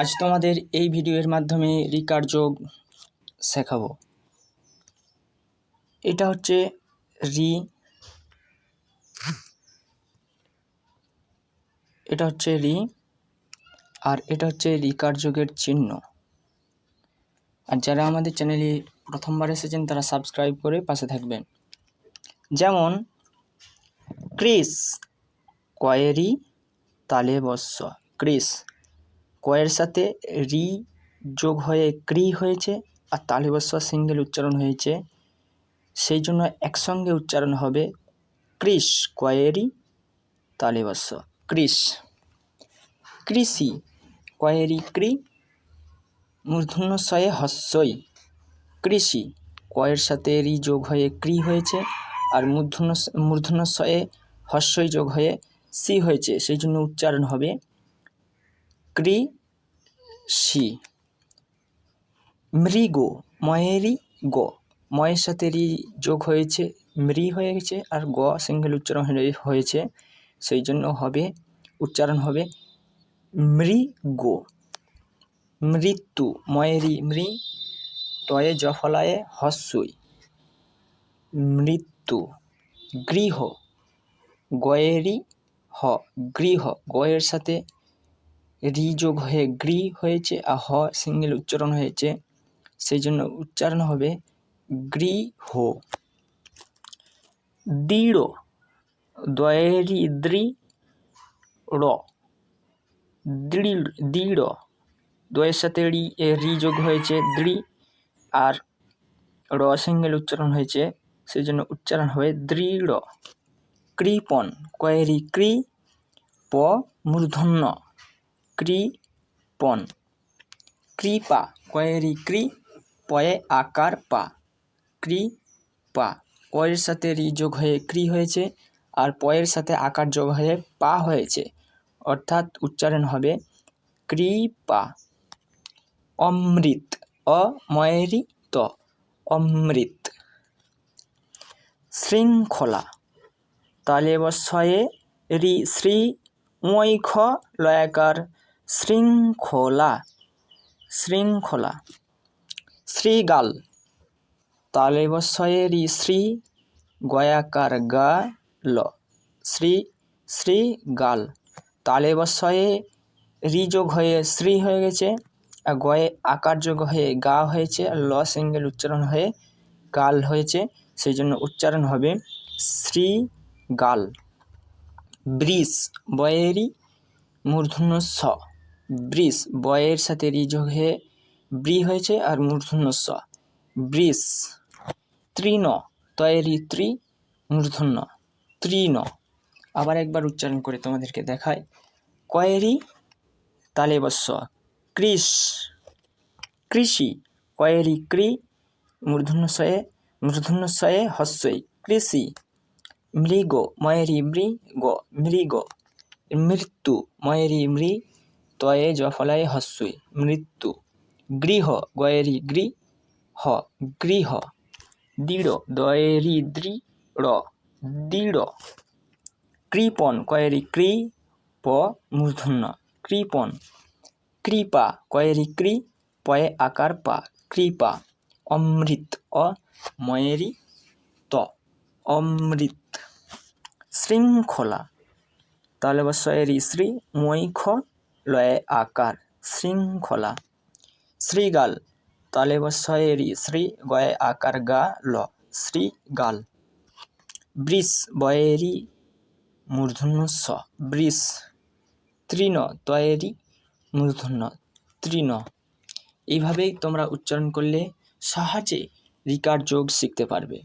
আজ তোমাদের এই ভিডিওর মাধ্যমে রিকার যোগ শেখাবো। এটা হচ্ছে রি, এটা হচ্ছে রি, আর এটা হচ্ছে রিকার যোগের চিহ্ন। আর যারা আমাদের চ্যানেলে প্রথমবার এসেছেন, তারা সাবস্ক্রাইব করে পাশে থাকবেন। যেমন, ক্রিস, কয়েরি, তালে বস্য। ক্রিস কয়ের সাথে রি যোগ হয়ে ক্রি হয়েছে আর তালে সিঙ্গেল উচ্চারণ হয়েছে। সেই জন্য একসঙ্গে উচ্চারণ হবে ক্রিস কয়েরি তালে বস্য ক্রিস কৃষি কয়েরি ক্রি মূর্ধন্য শয়ে হস্যই। কৃষি, কয়ের সাথে রি যোগ হয়ে ক্রি হয়েছে আর মূর্ধন্য মূর্ধন্য শয়ে হস্যই যোগ হয়ে সি হয়েছে। সেই জন্য উচ্চারণ হবে সি মৃগ ময়েরি গ। ময়ের সাথে রি যোগ হয়েছে, মৃ হয়ে গেছে আর গ সিঙ্গেল উচ্চারণ হয়ে- হয়েছে। সেই জন্য হবে, উচ্চারণ হবে মৃগ। মৃত্যু ময়েরি মৃ টয়ে জফলায়ে হস্যই। মৃত্যু, গৃহ, গয়েরি হ। গৃহ, গয়ের সাথে রি যোগ হয়ে গ্রি হয়েছে আর হ, সিঙ্গেল উচ্চারণ হয়েছে। সেই জন্য উচ্চারণ হবে গ্রি হো। দৃঢ় দয়েরি দ্রি র। দৃঢ় দৃঢ়, দয়ের সাথে রি, এ রি যোগ হয়েছে দৃ আর র, সিঙ্গেল উচ্চারণ হয়েছে। সেই জন্য উচ্চারণ হবে দৃঢ়। কৃপণ কয়েরি কৃ, প, মূর্ধন্য। কৃপণ কৃপা কয়েরি কৃ পয়ে আকার পা। কৃপা কয়ের সাথে রি যোগ হয়ে কৃ হয়েছে আর পয়ের সাথে আকার যোগ হয়ে পা হয়েছে। অর্থাৎ উচ্চারণ হবে কৃপা অমৃত, অময়রিত, অমৃত। শৃঙ্খলা, তালে বসয়ে রি শ্রী ঐখ লয়াকার শৃঙ্খলা শৃঙ্খলা শ্রীগাল তালে রি শ্রী গয়াকার গা ল। শ্রী শ্রী গাল তালে বসয়ে রি যোগ হয়ে শ্রী হয়ে গেছে, আর গয়ে আকার যোগ হয়ে গা হয়েছে, আর ল সিঙ্গেল উচ্চারণ হয়ে গাল হয়েছে সেই জন্য উচ্চারণ হবে শ্রী গাল ব্রিস বয়েরই মূর্ধন্য স। ব্রিস বয়ের সাথে রি যোগ হয়ে ব্রি হয়েছে আর মূর্ধন্য স ব্রিস তৃণ তয়েরি ত্রি, মূর্ধন্য তৃণ আবার একবার উচ্চারণ করে তোমাদেরকে দেখায় কয়েরি তালে বস্য কৃষ কৃষি, কয়েরি ক্রি মূর্ধন্য শয়ে মূর্ধন্য শয়ে হস্যই, কৃষি মৃগ, ময়েরি মৃ গ মৃগ মৃত্যু, ময়েরি মৃ তয়ে জফলায় হস্যই। মৃত্যু। গৃহ। গয়েরি গৃ। হ। গৃহ। দৃঢ়। দয়েরি দৃ দৃঢ়। কৃপণ কয়েরি ক্রি প। মূর্ধন্য। কৃপণ কৃপা। কয়েরি ক্রি পয়ে আকার পা। কৃপা। অমৃত। অ। ময়েরি। ত। অমৃত। শৃঙ্খলা। তাহলে বসয়েরি শ্রী। মৈখ। লয়ে আকার, শৃঙ্খলা। শ্রীগাল তালে বসয়েরি শ্রী গয়ে আকার গা ল, শ্রীগাল। বৃষ বয়েরি মূর্ধন্য স বৃষ তৃণ তয়েরি মূর্ধন্য, তৃণ। এইভাবেই তোমরা উচ্চারণ করলে সহজে রিকার যোগ শিখতে পারবে।